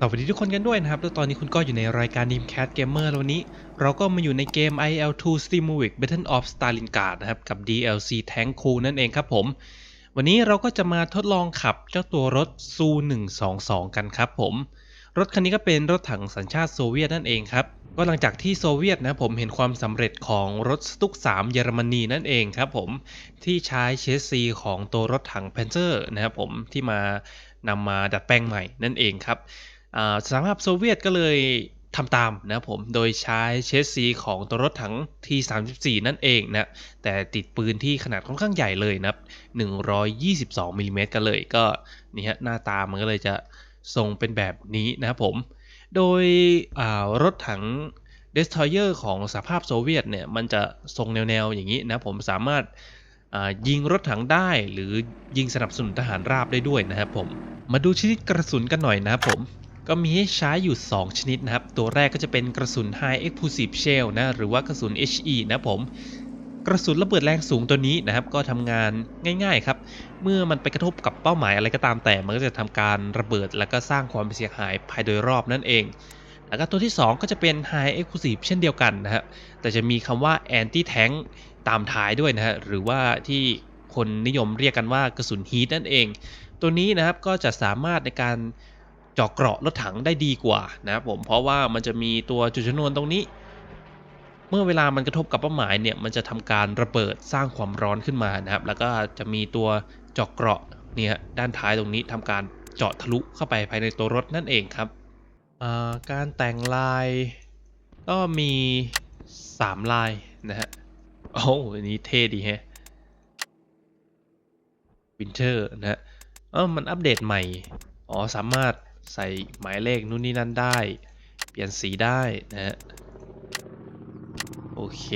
สวัสดีทุกคนกันด้วยนะครับ แล้วตอนนี้คุณก็อยู่ในรายการ n i m c a t Gamer แล้ววันนี้ เราก็มาอยู่ในเกม IL2 Steamwick Battle of Stalingrad นะครับ กับ DLC Tank Crew นั่นเองครับผม วันนี้เราก็จะมาทดลองขับเจ้าตัวรถซู122 กันครับผม รถคันนี้ก็เป็นรถถังสัญชาติโซเวียตนั่นเองครับ ก็หลังจากที่โซเวียตนะผมเห็นความสำเร็จของรถสตุก3เยอรมนีนั่นเองครับผม ที่ใช้เชสซีของตัวรถถังแพนเซอร์นะครับผมที่มานำมาดัดแปลงใหม่นั่นเองครับ สหภาพโซเวียตก็เลยทำตามนะผม โดยใช้เชสซีของตัวรถถัง T34 นั่นเองนะ แต่ติดปืนที่ขนาดค่อนข้างใหญ่เลยนะครับ122มิลลิเมตรกันเลยก็นี่ฮะหน้าตามันก็เลยจะทรงเป็นแบบนี้นะผม โดยรถถัง Destroyer ของสหภาพโซเวียตเนี่ย มันจะทรงแนวๆอย่างนี้นะผมสามารถยิงรถถังได้หรือยิงสนับสนุนทหารราบได้ด้วยนะครับผม มาดูชนิดกระสุนกันหน่อยนะครับผม ก็มีให้ใช้อยู่ 2 ชนิดนะครับ ตัวแรกก็จะเป็นกระสุน High Explosive Shell นะ หรือว่ากระสุน HE นะผม กระสุนระเบิดแรงสูงตัวนี้นะครับ ก็ทำงานง่ายๆครับ เมื่อมันไปกระทบกับเป้าหมายอะไรก็ตามแต่ มันก็จะทำการระเบิดแล้วก็สร้างความเสียหายภายโดยรอบนั่นเองแล้วก็ตัวที่ 2 ก็จะเป็น High Explosive เช่นเดียวกันนะครับแต่จะมีคำว่า Anti Tank ตามท้ายด้วยนะฮะหรือว่าที่คนนิยมเรียกกันว่ากระสุนฮีทนั่นเอง ตัวนี้นะครับก็จะสามารถในการ จาะเกราะรถถังได้ดีกว่านะครับผมเพราะว่ามันจะมีตัวจุดชนวนตรงนี้ เมื่อเวลามันกระทบกับเป้าหมายเนี่ยมันจะทำการระเบิดสร้างความร้อนขึ้นมานะครับ แล้วก็จะมีตัวเจาะเกราะเนี่ยด้านท้ายตรงนี้ทำการเจาะทะลุเข้าไปภายในตัวรถนั่นเองครับการแต่งลายก็มี 3 ลายนะฮะโอ้โหอันนี้เท่ดีฮะวินเทอร์นะฮะเออมันอัปเดตใหม่ อ๋อ สามารถ ใส่หมายเลขนู่นนี่นั่นได้ เปลี่ยนสีได้นะฮะโอเค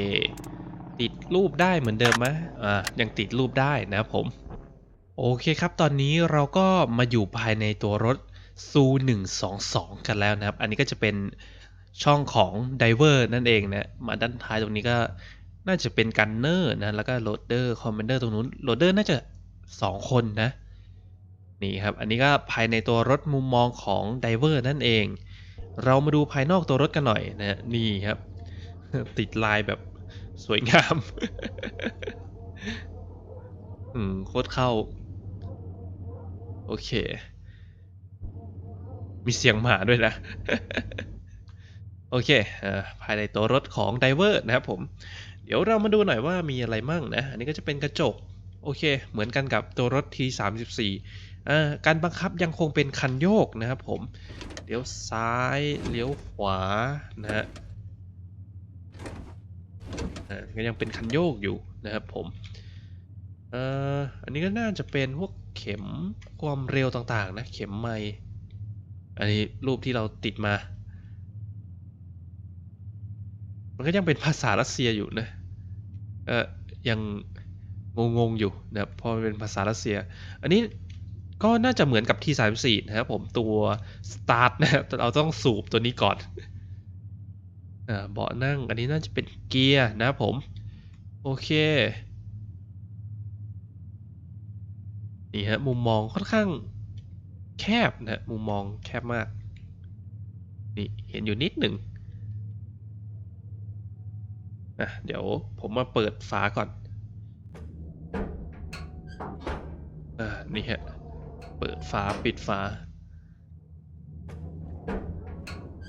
ติดรูปได้เหมือนเดิมไหมอ่ายังติดรูปได้นะครับผม โอเคครับตอนนี้เราก็มาอยู่ภายในตัวรถ ซู122 กันแล้วนะครับ อันนี้ก็จะเป็นช่องของไดเวอร์นั่นเองนะ มาด้านท้ายตรงนี้ก็น่าจะเป็นกันเนอร์นะ แล้วก็โหลดเดอร์คอมเมนเดอร์ตรงนู้นโหลดเดอร์น่าจะ 2 คนนะ นี่ครับ อันนี้ก็ภายในตัวรถมุมมองของไดเวอร์นั่นเอง เรามาดูภายนอกตัวรถกันหน่อยนะนี่ครับ ติดลายแบบสวยงาม อืมโคตรเข้า โอเค มีเสียงหมาด้วยนะ โอเคเอ่อภายในตัวรถของไดเวอร์นะครับผม เดี๋ยวเรามาดูหน่อยว่ามีอะไรมั่งนะ อันนี้ก็จะเป็นกระจกโอเค เหมือนกันกับตัวรถ T34 อ่ การบังคับยังคงเป็นคันโยกนะครับผมเลี้ยวซ้ายเลี้ยวขวานะฮะก็ยังเป็นคันโยกอยู่นะครับผมเอ่ออันนี้ก็น่าจะเป็นพวกเข็มความเร็วต่างๆนะเข็มไมล์อันนี้รูปที่เราติดมา มันก็ยังเป็นภาษารัสเซียอยู่นะเอ่อยังงงๆอยู่นะพอเป็นภาษารัสเซีย อันนี้ ก็น่าจะเหมือนกับ T34 นะครับผมตัว start นะเราต้องสูบตัวนี้ก่อนเบาะนั่งอันนี้น่าจะเป็นเกียร์นะครับผม โอเค นี่ฮะ มุมมองค่อนข้างแคบนะมุมมองแคบมาก นี่เห็นอยู่นิดหนึ่งอะเดี๋ยวผมมาเปิดฝาก่อน อ่า นี่ฮะ เปิดฝาปิดฝา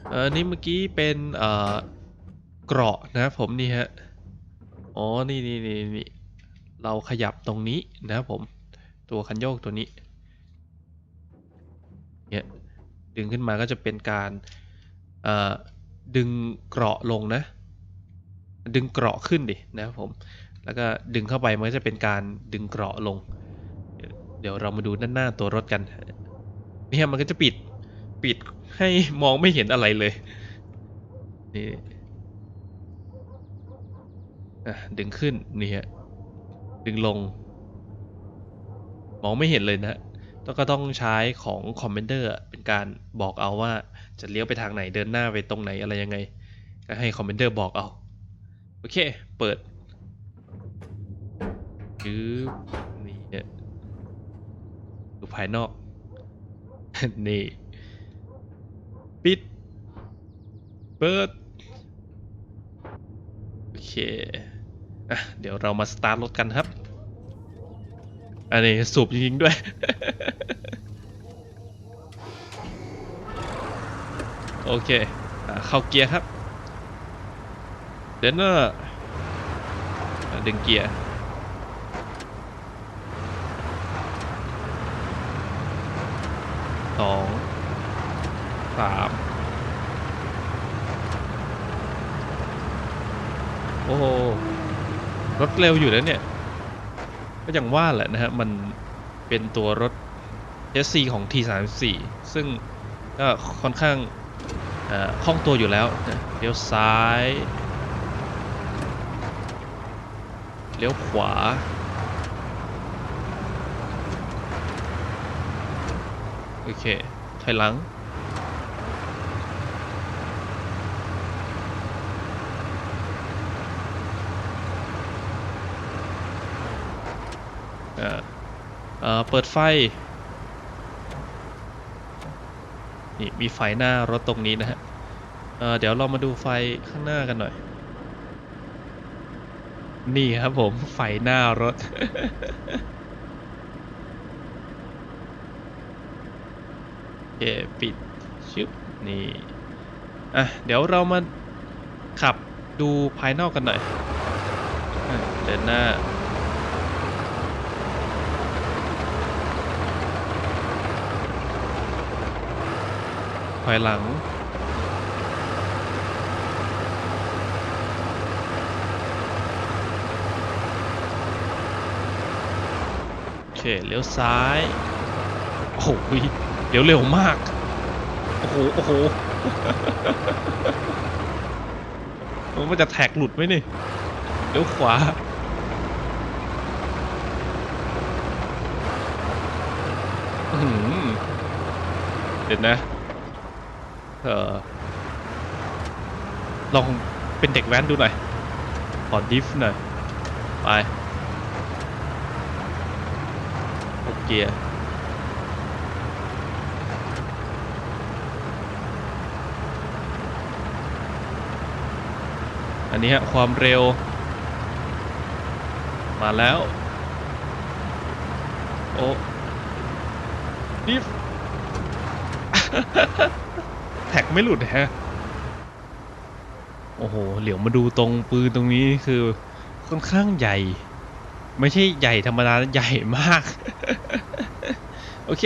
เออนี่เมื่อกี้เป็นเอ่อเกราะนะผมนี่ฮะอ๋อนี่นี่นี่นี่เราขยับตรงนี้นะผมตัวคันโยกตัวนี้เนี่ยดึงขึ้นมาก็จะเป็นการเอ่อดึงเกราะลงนะ ดึงเกราะขึ้นดินะผมแล้วก็ดึงเข้าไปมันก็จะเป็นการดึงเกราะลง เดี๋ยวเรามาดูด้านหน้าตัวรถกันเนี่ยมันก็จะปิดปิดให้มองไม่เห็นอะไรเลยนี่ดึงขึ้นนี่ฮะดึงลง มองไม่เห็นเลยนะฮะแล้วก็ต้องใช้ของคอมเมนเดอร์เป็นการบอกเอาว่าจะเลี้ยวไปทางไหนเดินหน้าไปตรงไหนอะไรยังไง ก็ให้คอมเมนเดอร์บอกเอา โอเค เปิดยืบ ดูภายนอก นี่ ปิด เปิด โอเค อะ เดี๋ยวเรามาสตาร์ทรถกันครับ อันนี้สูบจริงๆด้วย โอเค อะ เข้าเกียร์ครับ เดนเนอร์อะดึงเกียร์ สองสามโอ้รถเร็วอยู่แล้วเนี่ย ก็อย่างว่าแหละนะฮะ มันเป็นตัวรถ SC ของ T34 ซึ่งก็ค่อนข้างคล่องตัวอยู่แล้วนะเลี้ยวซ้าย เลี้ยวขวา โอเคถอยหลังเอ่อเอ่อ เปิดไฟ นี่ มีไฟหน้ารถตรงนี้นะฮะ เอ่อ เดี๋ยวเรามาดูไฟข้างหน้ากันหน่อย นี่ครับผม ไฟหน้ารถ โอเค ปิดชึบนี่อะเดี๋ยวเรามาขับดูภายนอกกันหน่อยเดินหน้าถอยหลัง โอเค เลี้ยวซ้าย โอ้โห เลี้ยวเร็วมาก โอ้โห โอ้โหมันจะแท็กหลุดไหมนี่เลี้ยวขวา เดี๋ยวนะ เออลองเป็นเด็กแว้นดูหน่อย ขอดิฟหน่อย ไป โอเกี อันนี้ฮะความเร็ว มาแล้ว โอ้ดิฟแท็กไม่หลุดฮะ โอ้โห เหลียวมาดูตรงปืนตรงนี้คือค่อนข้างใหญ่ ไม่ใช่ใหญ่ธรรมดาใหญ่มาก โอเค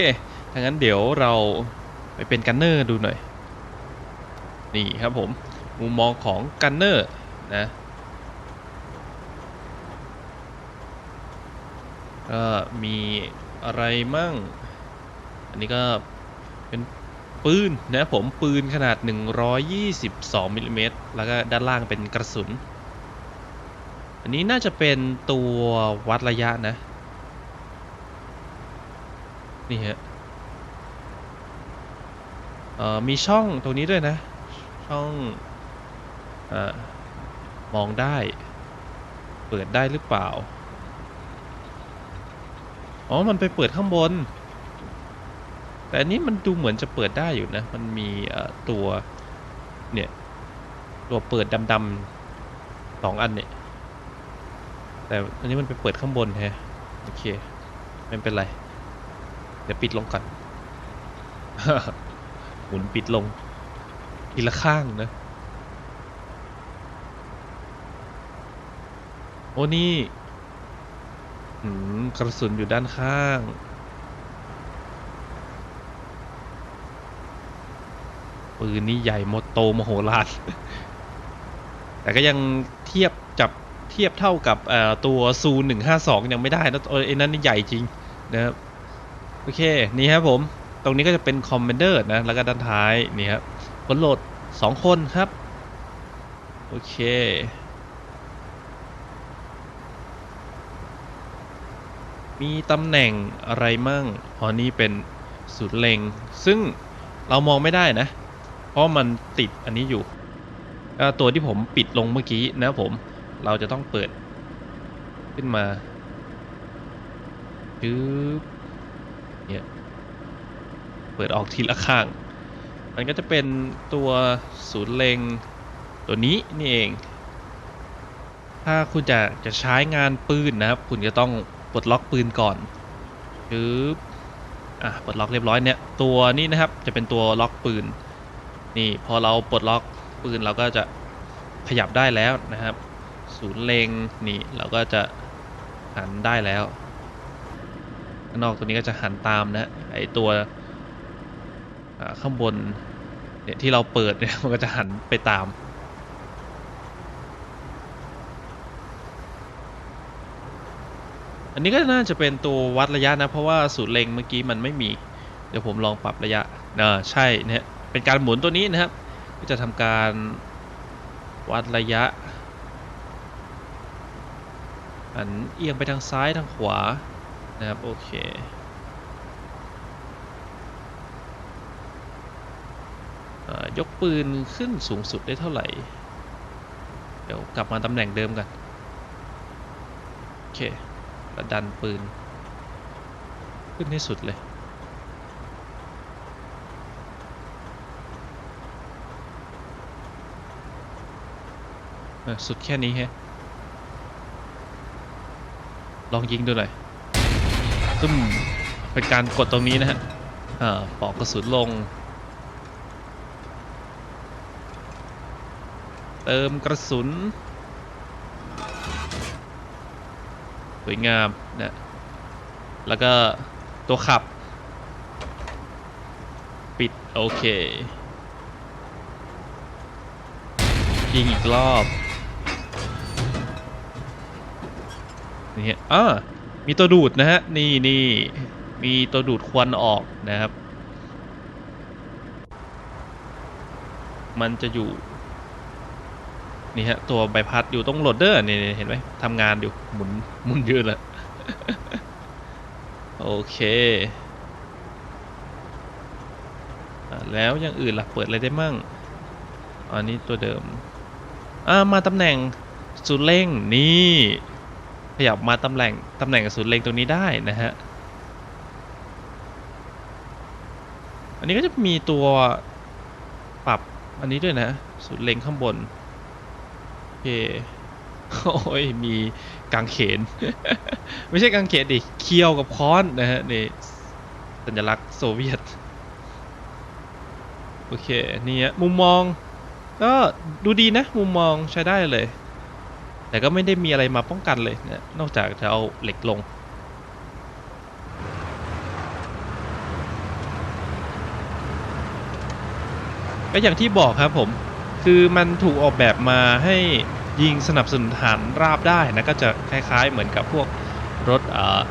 ถ้างั้นเดี๋ยวเราไปเป็นกันเนอร์ดูหน่อย นี่ครับผม มุมมองของกันเนอร์ นะก็มีอะไรมั่ง อันนี้ก็เป็นปืนนะผมปืนขนาด 122มิลลิเมตรแล้วก็ด้านล่างเป็นกระสุน อันนี้น่าจะเป็นตัววัดระยะนะ นี่ฮะมีช่องตรงนี้ด้วยนะ ช่องอ่อ มองได้ เปิดได้หรือเปล่า อ๋อ มันไปเปิดข้างบน แต่อันนี้มันดูเหมือนจะเปิดได้อยู่นะ มันมีตัว เนี่ย ตัวเปิดดำๆสองอันเนี่ย แต่อันนี้มันไปเปิดข้างบนแฮะ โอเค ไม่เป็นไร เดี๋ยวปิดลงก่อน หมุนปิดลงทีละข้างนะ อ้นี่อืมกระสุนอยู่ด้านข้าง ปืนนี่ใหญ่โมโตมโหฬาร แต่ก็ยังเทียบจับเทียบเท่ากับตัวซูหนึ่งห้าสองยังไม่ได้นะเออไอ้นั่นนี่ใหญ่จริงนะครับ โอเค นี่ครับผม ตรงนี้ก็จะเป็นคอมเมนเดอร์นะ แล้วก็ด้านท้าย นี่ครับคนโหลดสองคนครับ โอเค มีตำแหน่งอะไรมั่งอ๋อนี่เป็นศูนย์เลงซึ่งเรามองไม่ได้นะ เพราะมันติดอันนี้อยู่ ตัวที่ผมปิดลงเมื่อกี้นะผม เราจะต้องเปิดขึ้นมาจึ๊บเนี่ยเปิดออกทีละข้าง มันก็จะเป็นตัวศูนย์เลงตัวนี้นี่เอง ถ้าคุณจะจะใช้งานปืนนะครับ คุณจะต้อง ปลดล็อกปืนก่อนปึ๊บอะปลดล็อกเรียบร้อยเนี่ยตัวนี้นะครับจะเป็นตัวล็อกปืนนี่พอเราปลดล็อกปืนเราก็จะขยับได้แล้วนะครับ ศูนย์เลงนี่เราก็จะหันได้แล้วข้างนอกตัวนี้ก็จะหันตามนะไอตัวข้างบนเนี่ยที่เราเปิดเนี่ยมันก็จะหันไปตาม อันนี้ก็น่าจะเป็นตัววัดระยะนะ เพราะว่าศูนย์เล็งเมื่อกี้มันไม่มี เดี๋ยวผมลองปรับระยะอ่าใช่เนี่ยเป็นการหมุนตัวนี้นะครับ ก็จะทำการวัดระยะอันเอียงไปทางซ้ายทางขวานะครับโอเคยกปืนขึ้นสูงสุดได้เท่าไหร่ เดี๋ยวกลับมาตำแหน่งเดิมกัน โอเค ล้วดันปืน ขึ้นให้สุดเลย สุดแค่นี้แฮะ ลองยิงดูหน่อยซึมเป็นการกดตรงนี้นะฮะปอกกระสุนลง เติมกระสุน ส วยงามนะแล้วก็ตัวขับ ปิด โอเค ยิงอีกรอบนี่อ่ามีตัวดูดนะฮะ นี่นี่มีตัวดูดควันออกนะครับ มันจะอยู่ นี่ฮะตัวใบพัดอยู่ตรงโหลดเดอร์นี่เห็นไหมทำงานอยู่หมุนหมุนยืนละโอเคอแล้วอย่างอื่นล่ะเปิดอะไรได้มั่งอันนี้ตัวเดิมอ่ามาตำแหน่งศูนย์เร่งนี่ขยับมาตำแหน่งตำแหน่งศูนย์เล็งตรงนี้ได้นะฮะอันนี้ก็จะมีตัวปรับอันนี้ด้วยนะศูนย์เล็งข้างบน เค โอ้ย มีกางเขน ไม่ใช่กางเขนดิ เคียวกับค้อนนะฮะนี่สัญลักษณ์โซเวียต โอเค นี่ฮะมุมมอง ก็ดูดีนะ มุมมองใช้ได้เลย แต่ก็ไม่ได้มีอะไรมาป้องกันเลยนะ นอกจากจะเอาเหล็กลงก็อย่างที่บอกครับผม คือมันถูกออกแบบมาให้ยิงสนับสนุนฐานราบได้นะก็จะคล้ายๆเหมือนกับพวกรถอ่า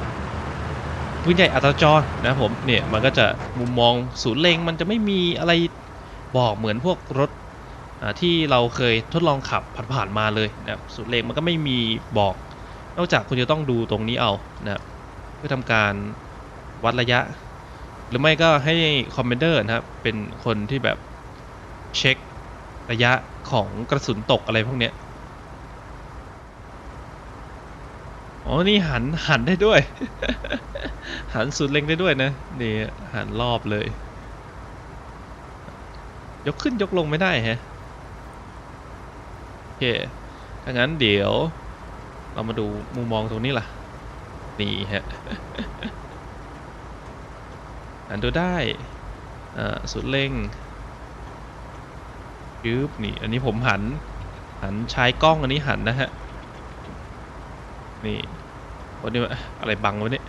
พื้นใหญ่อัตจรนะผมเนี่ยมันก็จะมุมมองศูนย์เล็งมันจะไม่มีอะไรบอกเหมือนพวกรถที่เราเคยทดลองขับผ่านๆมาเลยนะครับสูตรเลขมันก็ไม่มีบอก นอกจากคุณจะต้องดูตรงนี้เอานะเพื่อทำการวัดระยะ หรือไม่ก็ให้คอมเมนเดอร์นะครับเป็นคนที่แบบเช็ค ระยะของกระสุนตกอะไรพวกเนี้ย อ๋อ นี่หันหันได้ด้วย หันสุดเล็งได้ด้วยนะ นี่หันรอบเลย ยกขึ้นยกลงไม่ได้แฮะ โอเค ถ้างั้นเดี๋ยว เรามาดูมุมมองตรงนี้ล่ะ นี่ฮะหันดูได้ อ่า สุดเร่ง ยึบนี่ อันนี้ผมหัน หันใช้กล้องอันนี้หันนะฮะ นี่วันนี้อะไรบังวะเนี่ย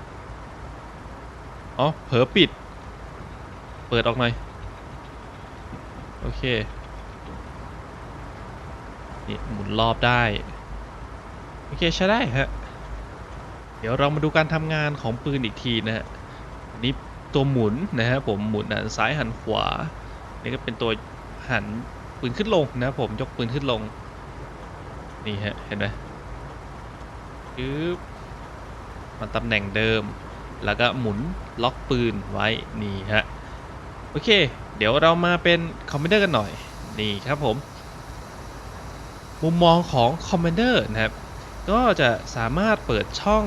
อ๋อ เผลอปิด เปิดออกหน่อย โอเค นี่หมุนรอบได้ โอเคใช้ได้ฮะ เดี๋ยวเรามาดูการทำงานของปืนอีกทีนะฮะอันนี้ตัวหมุนนะฮะผมหมุนหันซ้ายหันขวา นี่ก็เป็นตัวหัน ปืนขึ้นลงนะผมยกปืนขึ้นลง นี่ฮะเห็นไหมปึ๊บมาตำแหน่งเดิม แล้วก็หมุนล็อกปืนไว้นี่ฮะโอเค เดี๋ยวเรามาเป็นคอมมานเดอร์กันหน่อยนี่ครับผม มุมมองของ Commander นะครับ ก็จะสามารถเปิดช่อง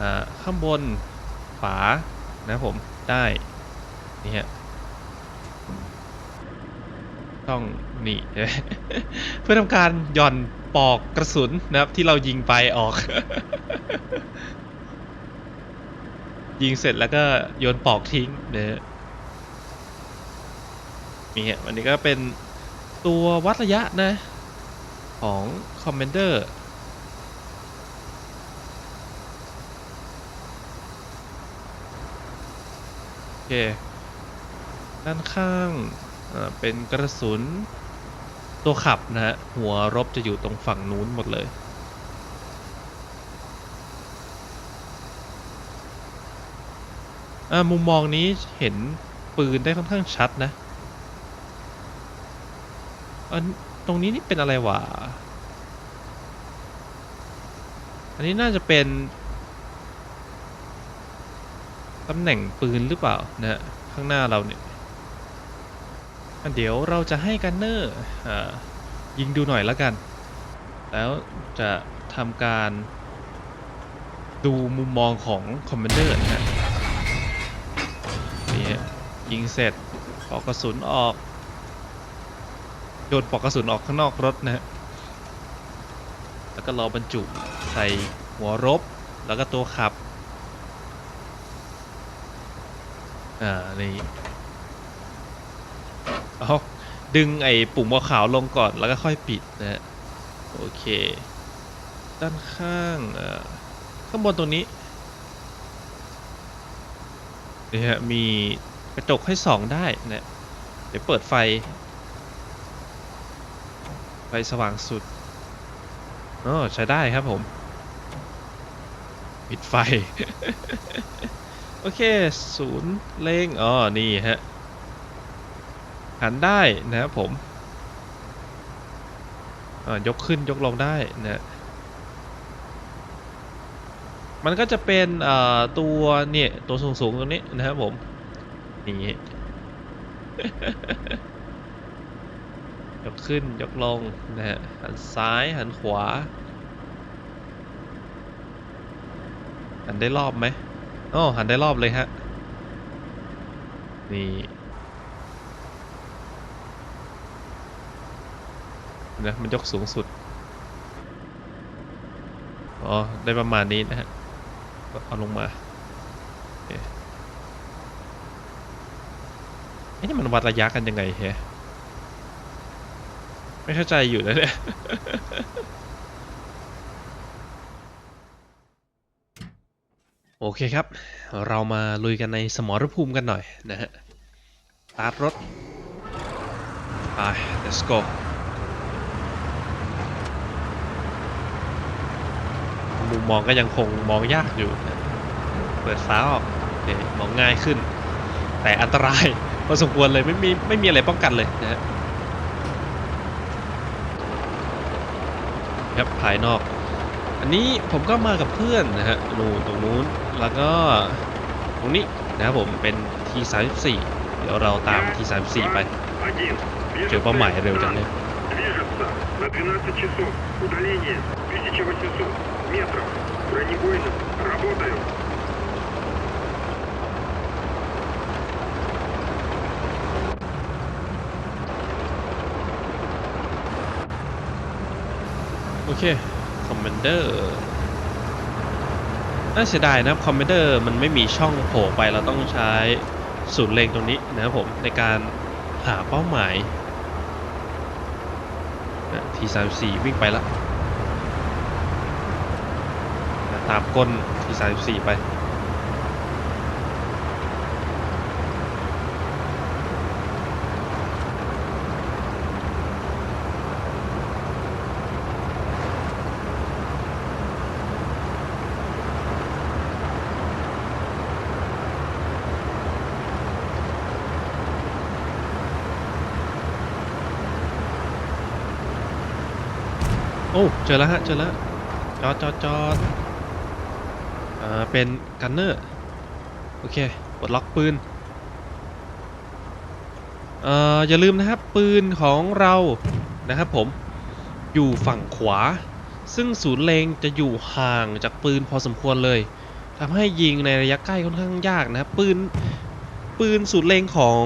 อข้างบนฝานะครับผมได้นี่ฮะ ต้องนี่ เพื่อทำการหย่อนปอกกระสุนนะครับ ที่เรายิงไปออก ยิงเสร็จแล้วก็โยนปอกทิ้งนะฮะนี่ฮะวันนี้ก็เป็นตัววัดระยะนะ ของ Commander โอเค ด้านข้าง เป็นกระสุนตัวขับนะฮะ หัวรบจะอยู่ตรงฝั่งนู้นหมดเลยอ่ามุมมองนี้เห็นปืนได้ค่อนข้างชัดนะอันตรงนี้นี่เป็นอะไรวะ อันนี้น่าจะเป็นตำแหน่งปืนหรือเปล่านะฮะข้างหน้าเราเนี่ย เดี๋ยวเราจะให้กันเนอร์ยิงดูหน่อยแล้วกัน แล้วจะทำการดูมุมมองของคอมมานเดอร์นะฮะนี่ยิงเสร็จปอกกระสุนออกโยนปอกกระสุนออกข้างนอกรถนะฮะแล้วก็รอบรรจุใส่หัวรบแล้วก็ตัวขับ อ่า นี่ เอาดึงไอ้ปุ่มขาวลงก่อนแล้วก็ค่อยปิดนะฮะโอเค ด้านข้างข้างบนตรงนี้นี่ฮะมีกระจกให้ส่องได้นะเดี๋ยวเปิดไฟ ไฟสว่างสุดอ๋อใช้ได้ครับผม ปิดไฟ โอเค ศูนย์เล็งอ๋อ นี่ฮะ หันได้นะครับผมยกขึ้นยกลงได้นะมันก็จะเป็นตัวเนี่ยตัวสูงๆตรงนี้นะครับผมนี่ยกขึ้นยกลงนะฮะหันซ้ายหันขวาหันได้รอบไหมอ๋อหันได้รอบเลยฮะนี่ นะมันยกสูงสุด อ๋อ ได้ประมาณนี้นะฮะ เอาลงมาโอเอ๊ะนี่มันวัดระยะกันยังไงเฮะไม่เข้าใจอยู่นะเนี่ยโอเคครับ เรามาลุยกันในสมรภูมิกันหน่อยนะฮะตาร์รถไป let's go มุมมองก็ยังคงมองยากอยู่ เปิดฟ้าออกเมองง่ายขึ้น แต่อันตรายพอสมควรเลยไม่มีไม่มีอะไรป้องกันเลยนะฮะครับภายนอก อันนี้ผมก็มากับเพื่อนนะฮะนูตรงนู้นแล้วก็ตรงนี้นะครับผมเป็น T34 เดี๋ยวเราตาม T34 ไปเจอเป้าหมายเร็วจังเลย Движется на 12 часов. Удаление 1800 метров. Бронебойным. Работаю. โอเค คอมเมนเดอร์ น่าเสียดายนะครับ คอมเมนเดอร์มันไม่มีช่องโผล่ไป เราต้องใช้ศูนย์เล็งตรงนี้นะครับผม ในการหาเป้าหมายทีสามสี่วิ่งไปแล้ว นามก้นทีสามสี่ไปโอ้ เจอแล้วฮะ เจอแล้ว จอดจอดจอด อ่าเป็นกันเนอร์โอเคปลดล็อกปืนเอ่ออย่าลืมนะครับปืนของเรานะครับผมอยู่ฝั่งขวา ซึ่งศูนย์เลงจะอยู่ห่างจากปืนพอสมควรเลยทำให้ยิงในระยะใกล้ค่อนข้างยากนะครับปืนปืนศูนย์เลงของ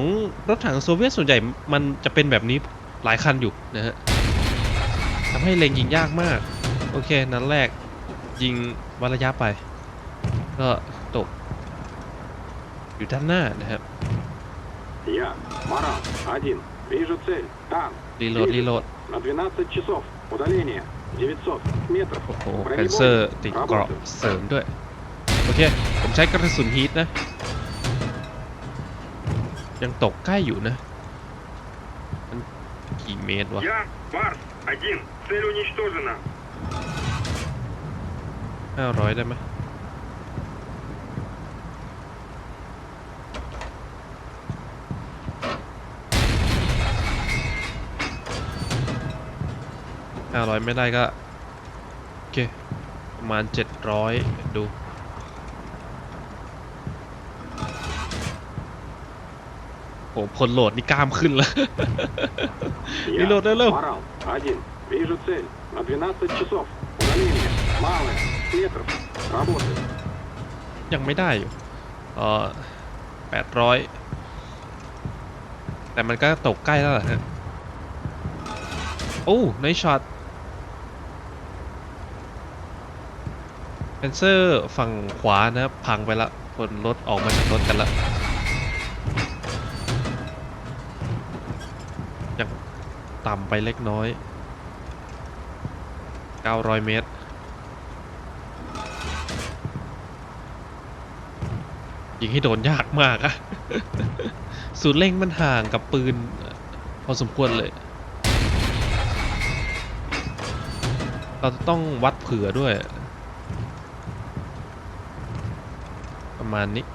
รถถังโซเวียตส่วนใหญ่มันจะเป็นแบบนี้หลายคันอยู่นะฮะทำให้เลงยิงยากมาก โอเค นัดแรกยิงวัดระยะไป ก็ตก อยู่ด้านหน้านะครับ Я, Марал, один. Вижу цель. Там. รีโหลด รีโหลด На 12 часов. Удаление. 900 метров. โอ้โหแพนเซอร์ติดเกราะเสริมด้วย โอเค ผมใช้กระสุนฮีทนะ ยังตกใกล้อยู่นะ มันกี่เมตรวะ Я, Барс, один. Цель уничтожена. ห้าร้อยได้ไหม ห้าร้อยไม่ได้ก็ โอเค ประมาณเจ็ดร้อยดูโอ้ผลโหลดนี่กล้ามขึ้นแล้วนี่โหลดเร็ว Марал, ยังไม่ได้อยู่เออแปดร้อยแต่มันก็ตกใกล้แล้วเหรฮะโอ้ในช็อต นเซอร์ฝั่งขวานะครับพังไปละ คนรถออกมาจากรถกันละยังต่ำไปเล็กน้อย 900 เมตรยิงให้โดนยากมากอะสูตรเร่งมันห่างกับปืน พอสมควรเลย เราจะต้องวัดเผื่อด้วย ประมาณนี้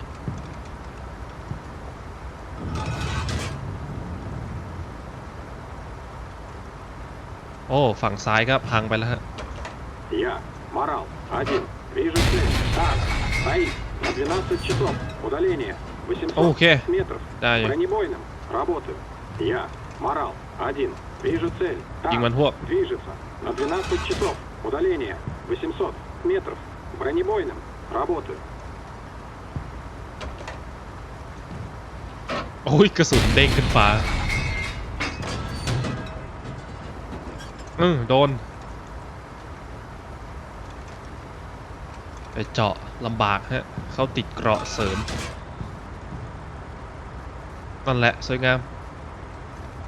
โอ้ ฝั่งซ้ายก็พังไปแล้วฮะ Я, Марал, один. Вижу цель. Там. Стоит. На 12 часов. Удаление. 800 Окей. метров. Да, я- Бронебойным. Работаю. Я, Марал, один. Вижу цель. ยิง Там. มันพวก Движется. На 12 часов. Удаление. 800 метров. Бронебойным. Работаю. อ้ยกระสุนเด้งขึ้นฟ้าอืมโดน ไปเจาะลำบากฮะ เขาติดเกราะเสริม นั่นแหละ สวยงาม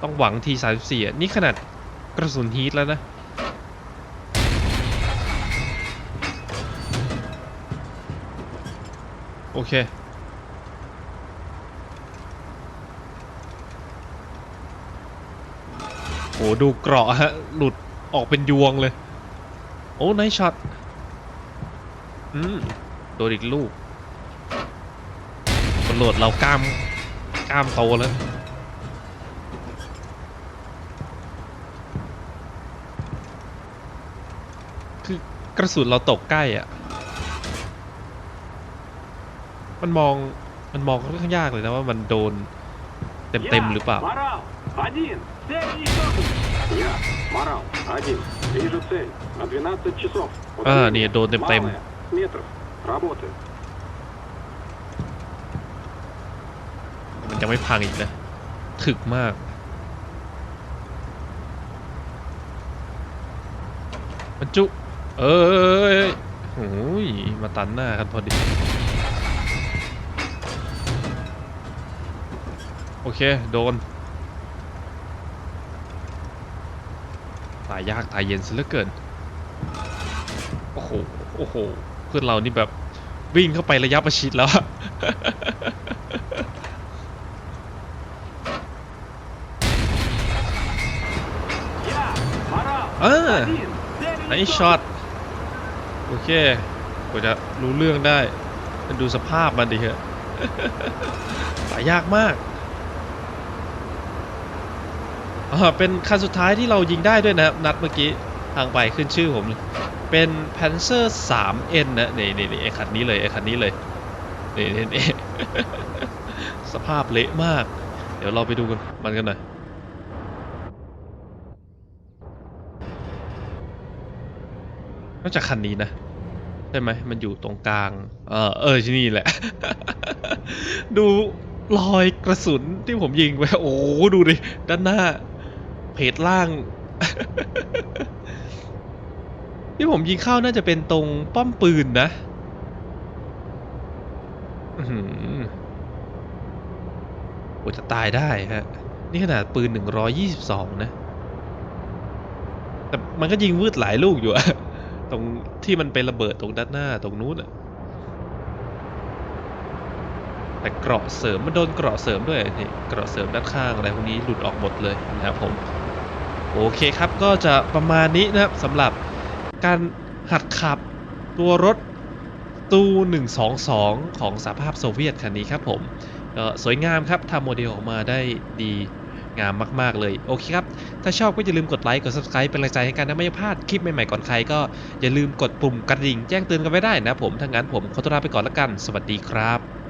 ต้องหวังที34อ่นี่ขนาดกระสุนฮีทแล้วนะ โอเค โห ดูเกราะฮะ หลุดออกเป็นยวงเลย โอ้ไนช็อต อืม โดนอีกลูกคนโหลดเรากล้าม กล้ามโตแล้ว คือกระสุนเราตกใกล้อะ มันมอง มันมองค่อนข้างยากเลยนะว่ามันโดนเต็มๆหรือเปล่า Марал, один. Цель уничтожена. Я, Марал, один. Вижу цель. На 12 часов. А, не, до тем-тем. Малое. Метров. Работаю. มันยังไม่พังอีกนะ ถึกมาก มันจุ เอ้ยโอ้ย มาตันหน้ากันพอดี โอเค โดน ายยากตายเย็นซะเหลือเกิน โอ้โห โอ้โห เพื่อนเรานี่แบบวิ่งเข้าไประยะประชิดแล้ว เออไอช็อต โอเคกว่าจะรู้เรื่องได้ ดูสภาพมันดิเหอะตายยากมาก อ่าเป็นคันสุดท้ายที่เรายิงได้ด้วยนะครับนัดเมื่อกี้ทางไปขึ้นชื่อผมเลยเป็น Panzer 3N นะนี่นี่นี่ไอคันนี้เลยไอคันนี้เลยนี่นี่นี่สภาพเละมาก เดี๋ยวเราไปดูกันมันกันหน่อยนอกจากคันนี้นะใช่ไหมมันอยู่ตรงกลาง เออเออที่นี่แหละ ดูรอยกระสุนที่ผมยิงไปโอ้โหดูดิด้านหน้า เพจล่าง ที่ผมยิงเข้าน่าจะเป็นตรงป้อมปืนนะอื้อหือโอ้จะตายได้ฮะ นี่ขนาดปืน 122 นะ แต่มันก็ยิงวืดหลายลูกอยู่อะตรงที่มันไประเบิดตรงด้านหน้าตรงนู้นอะแต่เกราะเสริมมันโดนเกราะเสริมด้วยนี่เกราะเสริมด้านข้างอะไรพวกนี้หลุดออกหมดเลยนะครับผม โอเคครับก็จะประมาณนี้นะครับสำหรับการหัดขับตัวรถตู้ 122 ของสหภาพโซเวียตคันนี้ครับผมก็สวยงามครับทำโมเดลออกมาได้ดีงามมาก ๆ เลย โอเคครับ ถ้าชอบก็อย่าลืมกดไลค์ กด subscribe เป็นกำลังใจให้กันนะไม่พลาดคลิปใหม่ ๆ ก่อนใครก็อย่าลืมกดปุ่มกระดิ่งแจ้งเตือนกันไว้ได้นะผมถ้างั้นผมขอตัวลาไปก่อนละกัน สวัสดีครับ